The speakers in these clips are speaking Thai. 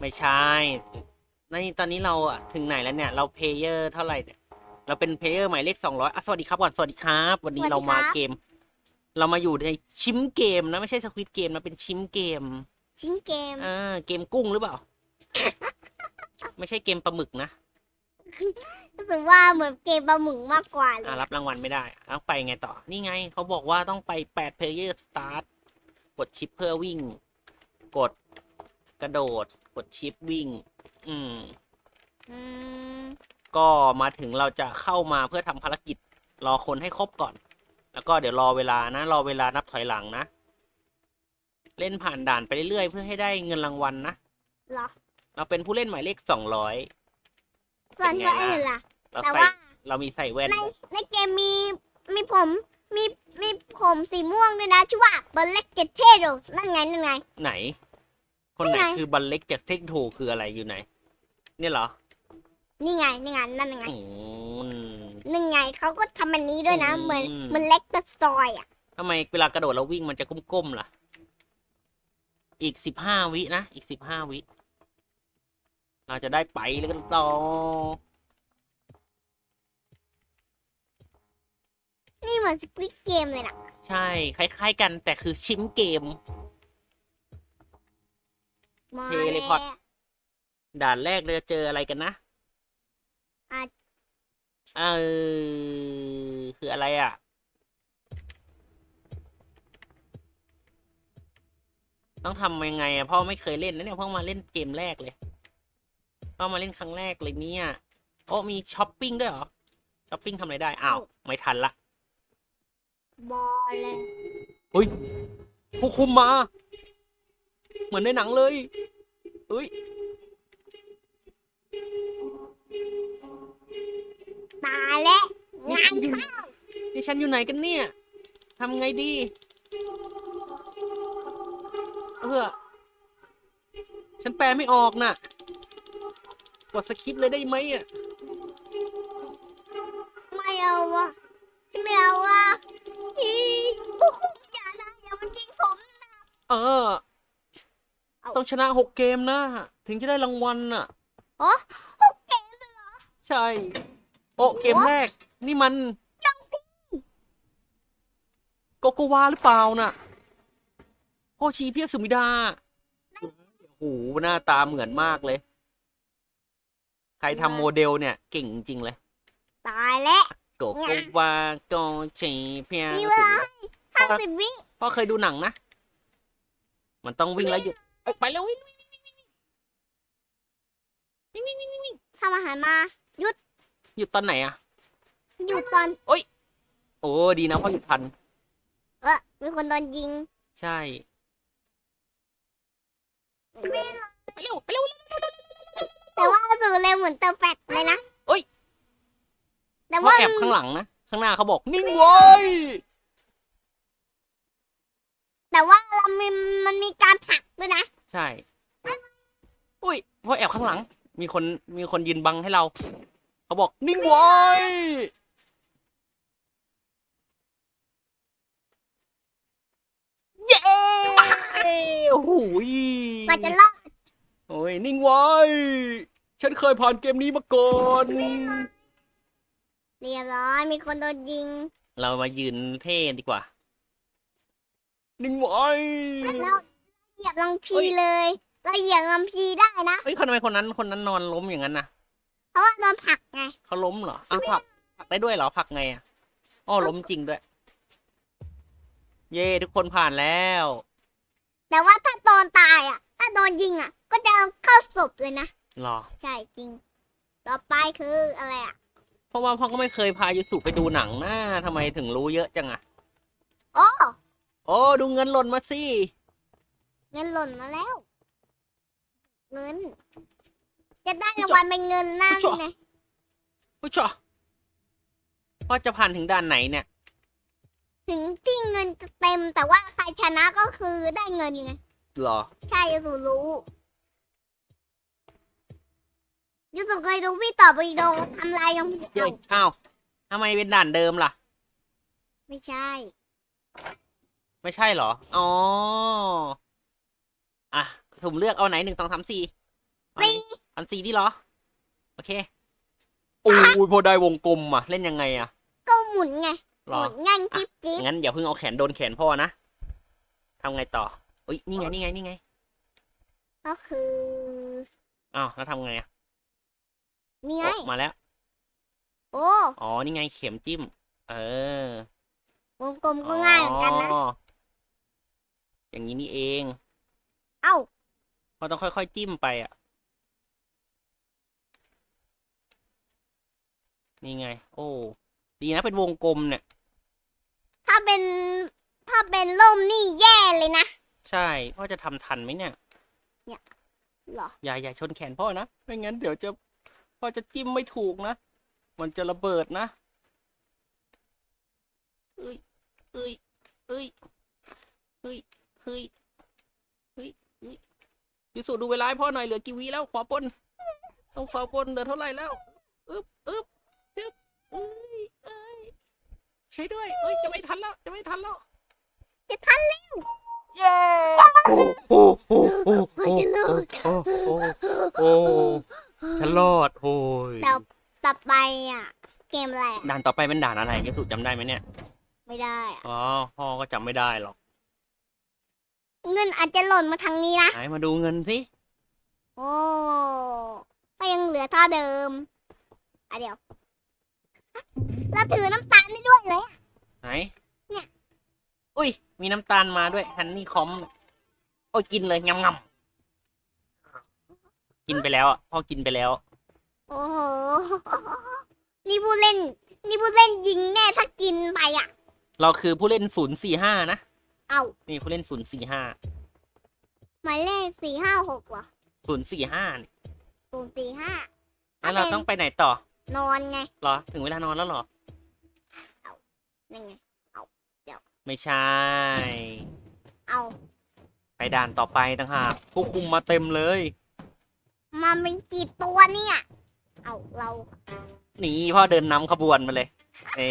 ไม่ใช่ในตอนนี้เราอะถึงไหนแล้วเนี่ย เราเพลเยอร์เท่าไหร่เนี่ย เราเป็นเพลเยอร์หมายเลขสองร้อยอะสวัสดีครับก่อนสวัสดีครับ วันนี้สวัสดีเรามาครับเกม เรามาอยู่ในชิมเกมนะ ไม่ใช่สควิตเกมนะ เป็นชิมเกม ชิ้นเกมเออเกมกุ้งหรือเปล่า ไม่ใช่เกมปลาหมึกนะรู้สึกว่าเหมือนเกมปลาหมึกมากกว่าเลอะยรับรางวัลไม่ได้เอาไปไงต่อ นี่ไง เขาบอกว่าต้องไปแปดเพลเยอร์สตาร์ทกดชิปเพื่อวิ่ง กด กระโดด กดชิปวิ่ง อืม อืมก็มาถึงเราจะเข้ามาเพื่อทำภารกิจ รอคนให้ครบก่อน แล้วก็เดี๋ยวรอเวลานะ รอเวลานับถอยหลังนะ เล่นผ่านด่านไปเรื่อยๆเพื่อให้ได้เงินรางวัลนะ เหรอ เราเป็นผู้เล่นหมายเลขสองร้อยส่วนเป็นไงว่าล่ะอื่นล่ะ เราแต่ใส่ว่าเรามีใส่แว่นในด้วยในเกมมีมีผมมีมีผมสีม่วงด้วยนะชื่อว่าเบลเล็กเจเทโรนั่นไงนั่นไง ไหน คนไหนนี่ไง คือบัลเล็กจากเทคโทคืออะไรอยู่ไหน เนี่ยเหรอนี่ไงนี่ไงนั่นไงอืม นั่นไงเขาก็ทำอันนี้ด้วยนะอืม เหมือนเหมือนเล็กสตอยอะทำไมเวลากระโดดแล้ววิ่งมันจะก้มๆล่ะ อีกสิบห้าวินะ อีกสิบห้าวิ เราจะได้ไปแล้วกันต่อ นี่เหมือนสควิตเกมเลยนะใช่ คล้าย ๆ กันแต่คือชิ้นเกม มาเทเลพอร์ต ด่านแรกเราจะเจออะไรกันนะอะเออคืออะไรอะ ต้องทำยังไงอะพ่อไม่เคยเล่นนะเนี่ยเพิ่งมาเล่นเกมแรกเลยเพิ่งมาเล่นครั้งแรกเลยเนี่ยโอ้มีช้อปปิ้งด้วยเหรอช้อปปิ้งทำอะไรได้อ้าวไม่ทันละบอลเลยอุ้ยผู้คุมมา เหมือนในหนังเลยเอ้ยตายแล้วงานอยู่เข้านี่ฉันอยู่ไหนกันเนี่ยทำไงดีเออฉันแปลไม่ออกน่ะ กดสคริปต์เลยได้ไหมอะ ต้องชนะหกเกมนะ ถึงจะได้รางวัลน่ะโอ้พวกเกมเลยเหรอ ใช่ โอ้เกมแรก นี่มันโกโกวาหรือเปล่าน่ะโกชีเพียสุมิดาโอ้โหหน้าตาเหมือนมากเลย ใครทำโมเดลเนี่ย เก่งจริงๆเลย ตายแล้วโกโกวาโกชีเพียมีสุเวมิลาดาห้าสิบวิพ่อเคยดูหนังนะ มันต้องวิ่งแล้วหยุดเอ้ ยไปแล้ววิ่งทำอาหารมาหยุดตอนไหนอะหยุดตอนโอ้ดีนะพ่อหยุดทัน เออมีคนโดนยิงใช่ ไปเร็วไปเร็ว แต่ว่าสูเร็วเหมือนเตอร์แฟตเลยนะเอ้ย แต่เขาว่าแอบข้างหลังนะ ข้างหน้าเขาบอกนิ่งไว้แต่ว่าเรามีมันมีการผลักด้วยนะ ใช่ อุ้ยพ่อแอบข้างหลัง มีคนมีคนยืนบังให้เรา เขาบอกนิ่งไว้เย้โอ้โหยมันจะรอดโอ้ยนิ่งไว้ ฉันเคยผ่านเกมนี้มาก่อน เรียบร้อยมีคนโดนยิง เรามายืนเท่ดีกว่า นิ่งไว้เรา เหยียบลังพีเลย เราเหยียบลังพีได้นะ เอ้ยคนทำไมคนนั้นคนนั้นนอนล้มอย่างนั้นนะเพราะว่าโดนผลักไง เขาล้มเหรออะผลักผลักได้ด้วยเหรอผลักไงอะอ้อล้มจริงด้วย เย่ทุกคนผ่านแล้ว แต่ว่าถ้าโดนตายอะ ถ้าโดนยิงอะ ก็จะเข้าศพเลยนะเหรอ ใช่จริง ต่อไปคืออะไรอะ เพราะว่าพ่อก็ไม่เคยพายูสุไปดูหนังนะทำไมถึงรู้เยอะจังอะ โอ้ โอ้ดูเงินหล่นมาสิ เงินหล่นมาแล้ว เงิน จะได้รางวัลเป็นเงินนั่นไงผู้ชอพ่อจะผ่านถึงด่านไหนเนี่ย ถึงที่เงินจะเต็มแต่ว่าใครชนะก็คือได้เงินไงเหรอ ใช่ยูสุรู้ยูสุเคยดูพี่ต่อไปโดทำลายยังเย้ยอ้าวทำไมเป็นด่านเดิมล่ะ ไม่ใช่ ไม่ใช่เหรอ อ๋อ อะถุมเลือกเอาไหนหนึ่งสองสามสี่อันนี้อันสีดีเหรอ โอเคโอ้ยพอได้วงกลมอะ เล่นยังไงอะ ก็หมุนไงหรอมุนง่ายจิ๊บจิ๊บงั้นอย่าเพิ่งเอาแขนโดนแขนพ่อนะทำไงต่ออุ้ยนี่ไงนี่ไงนี่ไง ก็คืออ้าวแล้วทำไงอะนี่ไงโอ้มาแล้ว โอ้อ๋อนี่ไงเข็มจิ้ม เออวงกลมก็ง่ายเหมือนกันนะอ๋ออย่างนี้นี่เอง เอ้าเราต้องค่อยๆจิ้มไปอะ นี่ไง โอ้ ดีนะเป็นวงกลมเนี่ย ถ้าเป็นถ้าเป็นล่มนี่แย่เลยนะ ใช่พ่อจะทำทันไหมเนี่ย เหรอ อย่าอย่าชนแขนพ่อนะ ไม่งั้นเดี๋ยวจะพ่อจะจิ้มไม่ถูกนะ มันจะระเบิดนะ เอ้ย เอ้ย เอ้ย เฮ้ย เฮ้ย เฮ้ยเฮ้ย พิสูจน์ดูเวลาให้พ่อหน่อยเหลือกี่วิแล้วขอปนต้องขอปนเหลือเท่าไหร่แล้วอึ๊บอึ๊บอึ๊บเอ้ยเอ้ยใช้ด้วยเอ้ยจะไม่ทันแล้วจะไม่ทันแล้วจะทันแล้วเย้โอ้โอ้โอ้โอ้พ่อจะรอดโอ้โอ้โอ้ฉันรอดโอ้ยต่อต่อไปอะ เกมอะไรอะด่านต่อไปเป็นด่านอะไรยสุจำได้ไหมเนี่ย ไม่ได้อะอ๋อพ่อก็จำไม่ได้หรอก เงินอาจจะหล่นมาทางนี้นะ ไหนมาดูเงินสิ โอ้ก็ยังเหลือเท่าเดิมอะเดี๋ยวเราถือน้ำตาลได้ด้วยเลยอะไหนเนี่ย อุ้ย มีน้ำตาลมาด้วยฮันนี่คอมโอ้ยกินเลยงำงำกินไปแล้วอะพ่อกินไปแล้ว โอ้โห นี่ผู้เล่น นี่ผู้เล่นยิงแน่ถ้ากินไปอะ เราคือผู้เล่นศูนย์สี่ห้านะ เอานี่ผู้เล่นศูนย์สี่ห้าหมายเลขสี่ห้าหกเหรอศูนย์สี่ห้านี่ศูนย์สี่ห้าแล้วเราต้องไปไหนต่อ นอนไงเหรอ ถึงเวลานอนแล้วเหรอนั่นไงไม่ใช่ เอา ไปด่านต่อไปต่างหากผู้คุมมาเต็มเลยมาเป็นกี่ตัวเนี่ย เอาเรานี่พ่อเดินนำขบวนมาเลย เอ้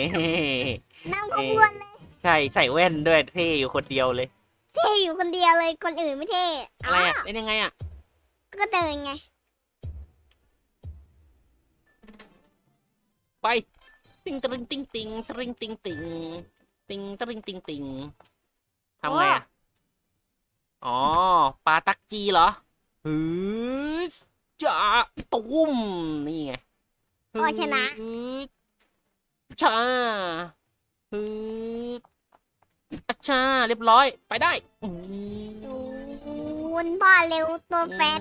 นั่งขบวนเลย ใช่ใส่แว่นด้วยเท่อยู่คนเดียวเลย เท่อยู่คนเดียวเลยคนอื่นไม่เท่อะไรอะเล่นยังไงอะก็เดินไง ไป ติงตริงติงติงตริงติงติงติงตริงติงติงทำไงอะอ๋อปลาตักจีเหรอฮึสจ้าตุ้มนี่ไงพ่อชนะฮึสชา ฮึสอัชชาเรียบร้อย ไปได้อืมคุณพ่อเร็วตัวแฟต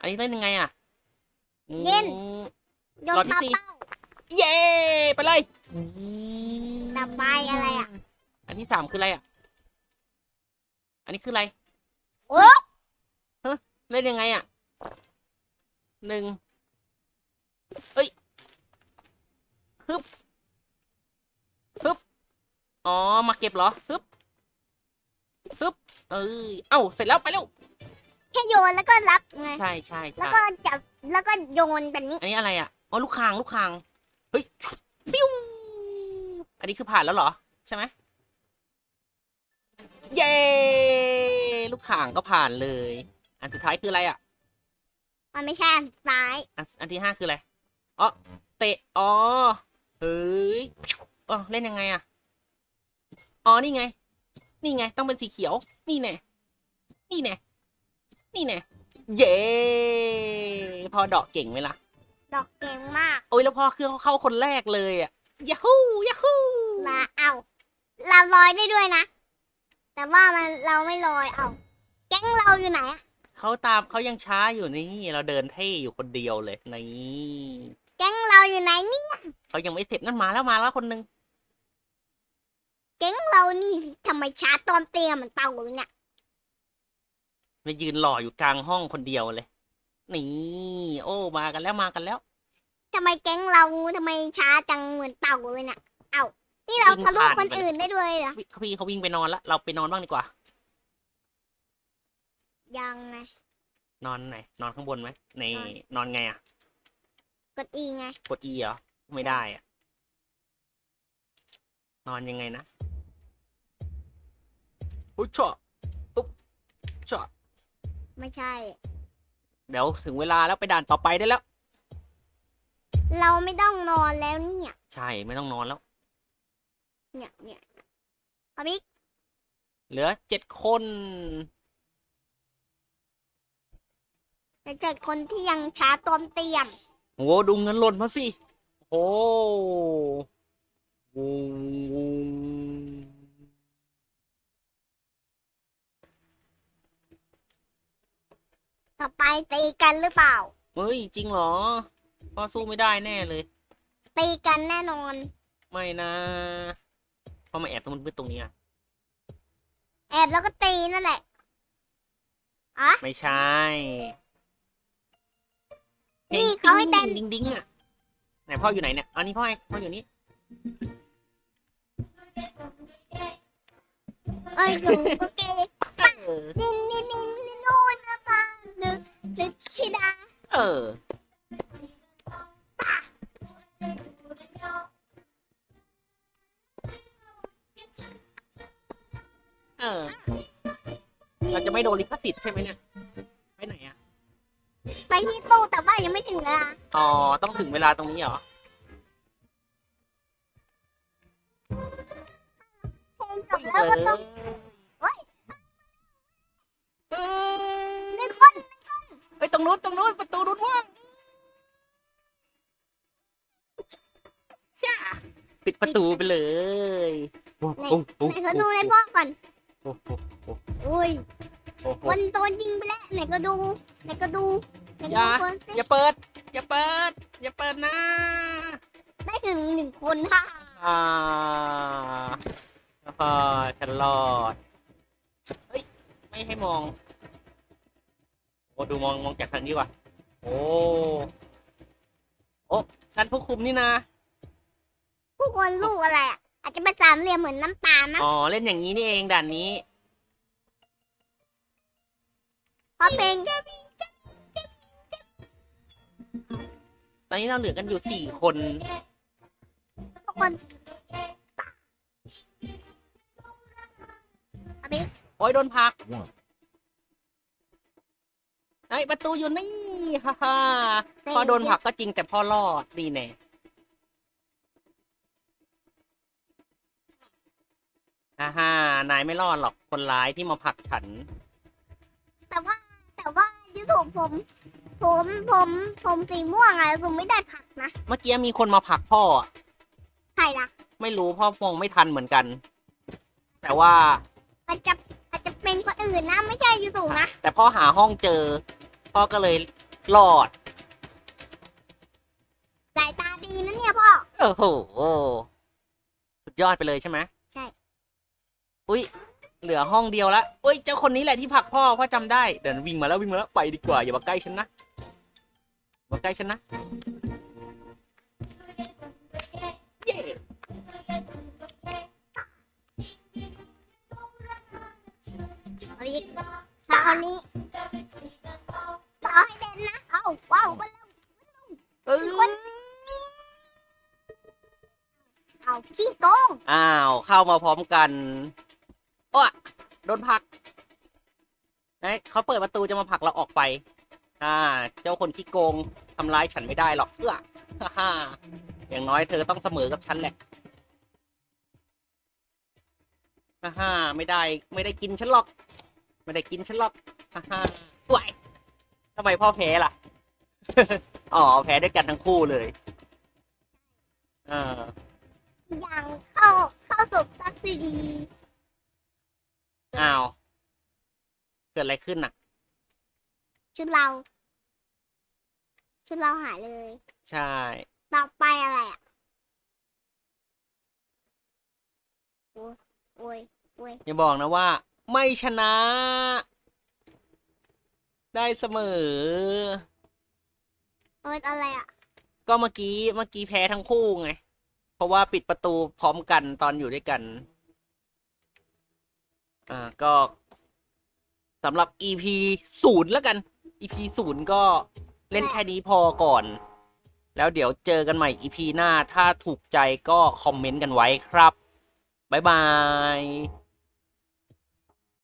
อันนี้เล่นยังไงอะเย็น อืมโยนรอบที่ต่อสี่ เป้าเย้ไปเลยต่อไปอะไรอะ อันที่สามคืออะไรอะ อันนี้คืออะไรโอ้เล่นยังไงอะหนึ่งเอ้ยฮึบฮึบ อ๋อ มาเก็บเหรอฮึบฮึบเอ้ยเอ้า เสร็จแล้วไปแล้วแค่โยนแล้วก็รับไง ใช่ใช่แล้วใช่ก็จับ แล้วก็โยนแบบนี้ อันนี้อะไรอะ อ๋อ ลูกคาง ลูกคาง เฮ้ย ปิ้ว อันนี้คือผ่านแล้วเหรอ ใช่ไหม เย้ ลูกข่างก็ผ่านเลย อันสุดท้ายคืออะไรอะ มันไม่ใช่อันซ้าย อันอันที่ห้าคืออะไร อ๋อ เตะ อ๋อ เฮ้ยอ๋อเล่นยังไงอะ อ๋อ นี่ไง นี่ไง ต้องเป็นสีเขียว นี่แน่ นี่แน่ นี่แน่ เย้ พอเดอกเก่งไหมล่ะ ดอกเก่งมากโอ้ยแล้วพอเครื่องเขาเข้าคนแรกเลยอะยาฮูยาฮูลาเอา เราลอยได้ด้วยนะ แต่ว่ามันเราไม่ลอยเอา แก๊งเราอยู่ไหนอะเขาตามเขายังช้าอยู่นี่เราเดินเท่อยู่คนเดียวเลยนี่แก๊งเราอยู่ไหนนี่เขายังไม่เสร็จนั่นมาแล้วมาแล้วคนหนึง แก๊งเรานี่ทำไมช้าตอนเตียเหมือนเต่าเลยเนี่ยมายืนหล่ออยู่กลางห้องคนเดียวเลย นี่ โอ้ มากันแล้วมากันแล้วทำไมแก๊งเราทำไมช้าจังเหมือนเต่าเลยเนี่ยเอานี่เราวิ่งทะลุผ่านคนไปเลยอื่นได้ด้วยเหรอวิเขาพี่เขาวิ่งไปนอนละเราไปนอนบ้างดีกว่า ยังไงนอนไหนนอนข้างบนไหมในนอนนอนไงอะ กดอีไง กด E เหรอไม่ได้อะ นอนยังไงนะ อุ้ยชออุ๊บชอไม่ใช่ เดี๋ยวถึงเวลาแล้วไปด่านต่อไปได้แล้ว เราไม่ต้องนอนแล้วเนี่ย ใช่ไม่ต้องนอนแล้ว เนี่ยเนี่ยพอบิ๊กเหลือเจ็ดคน จะเจอคนที่ยังช้าตอมเตรียม โอ้ดูเงินหล่นมาสิ โอ้วูวู ต่อไปตีกันหรือเปล่า เฮ้ย จริงเหรอพ่อสู้ไม่ได้แน่เลย ตีกันแน่นอน ไม่นะพ่อมาแอบตรงมืดๆตรงนี้อะ แอบแล้วก็ตีนั่นแหละอะไม่ใช่นี่เขาให้เต้นดิ้งดิ้งๆอะ ไหนพ่ออยู่ไหนเนี่ย อันนี้พ่อไอ้พ่ออยู่นี่เอ้ยอยู่โอเคเออนินนินนินนินนู่น นะพังนึกนึกชิดาเออ เออ เราจะไม่โดนลิขสิทธิ์ใช่ไหมเนี่ย ไปไหนอะ ไปที่ตู้แต่ว่ายังไม่ถึงเวลาอ๋อ ต้องถึงเวลาตรงนี้เหรอ เพลงจบแล้วก็ต้อง รงนู้นตรงนู้นประตูนู้นว่างจ้าปิดประตูไปเลยโอ้โหโอ้โหไหนเขาดูในพ่อก่อนโอ้โหโอ้โหอุ้ยโอ้โห คนโดนยิงไปแล้วไหนก็ดูไหนก็ดูไหนก็อย่าดูคนสิอย่าเปิด อย่าเปิด อย่าเปิดนะได้ถึงหนึ่งคนค่ะอ่าอ่าฉันรอด เฮ้ย ไม่ให้มอง โอ้ดูมองมองจากทางนี้ดีกว่าโอ้ โอ้นั่นผู้คุมนี่นะผู้คนลูกอะไรอะอาจจะเป็นสามเหลี่ยมเหมือนน้ำตาลนะอ๋อเล่นอย่างนี้นี่เองด่านนี้เพราะเพลงตอนนี้เราเหลือกันอยู่สี่คน ทุกคนเอาไปโอ้ยโดนผลักไอ้ยประตูอยู่นี่ฮ่าฮ่าพอโดนผลักก็จริงแต่พ่อรอดดีแน่ฮ่าฮ่านายไม่รอดหรอกคนร้ายที่มาผลักฉัน แต่ว่าแต่ว่ายูทูบผม ผมผมผมสีม่วงอะผมไม่ได้ผักนะเมื่อกี้มีคนมาผลักพ่ออะใครล่ะไม่รู้พ่อมองไม่ทันเหมือนกัน แต่ว่าอาจจะอาจจะเป็นคนอื่นนะ ไม่ใช่ยูทูบนะ แต่พ่อหาห้องเจอ พ่อก็เลยรอดสายตาดีนะเนี่ยพ่อ โอ้โหสุดยอดไปเลยใช่ไหมใช่ อุ้ยเหลือห้องเดียวละอุ้ยเจ้าคนนี้แหละที่ผลักพ่อพ่อจำได้เดินวิ่งมาแล้ววิ่งมาแล้วไปดีกว่าอย่ามาใกล้ฉันนะอย่ามาใกล้ฉันนะเย้เอาอีกมาเอานี้ ต่อให้เด่นนะ เอาว้าวก็แล้วเออเอาขี้โกงอ้าว เข้ามาพร้อมกันโอ้โดนผลักเฮ้ยเขาเปิดประตูจะมาผลักเราออกไป อ่า เจ้าคนขี้โกงทำร้ายฉันไม่ได้หรอกเอื้อฮ่าฮ่าอย่างน้อยเธอต้องเสมอกับฉันแหละฮ่าฮ่าไม่ได้ ไม่ได้กินฉันหรอก ไม่ได้กินฉันหรอกฮ่าฮ่าไหว ทำไมพ่อแพ้ล่ะ อ๋อ แพ้ด้วยกันทั้งคู่เลย เออ อย่างเข้าเข้าสุกซักซีดีอ้าว เกิดอะไรขึ้นน่ะ ชุดเรา ชุดเราหายเลย ใช่ ต่อไปอะไรอะ โอ้ยโอ้ยโอ้ยอย่าบอกนะว่า ไม่ชนะ ได้เสมอโอ้ยอะไรอะ ก็เมื่อกี้เมื่อกี้แพ้ทั้งคู่ไง เพราะว่าปิดประตูพร้อมกันตอนอยู่ด้วยกัน อ่าก็สำหรับ EP ศูนย์แล้วกัน EP ศูนย์ก็เล่นแค่นี้พอก่อน แล้วเดี๋ยวเจอกันใหม่ EP หน้าถ้าถูกใจก็คอมเมนต์กันไว้ครับ บ๊ายบาย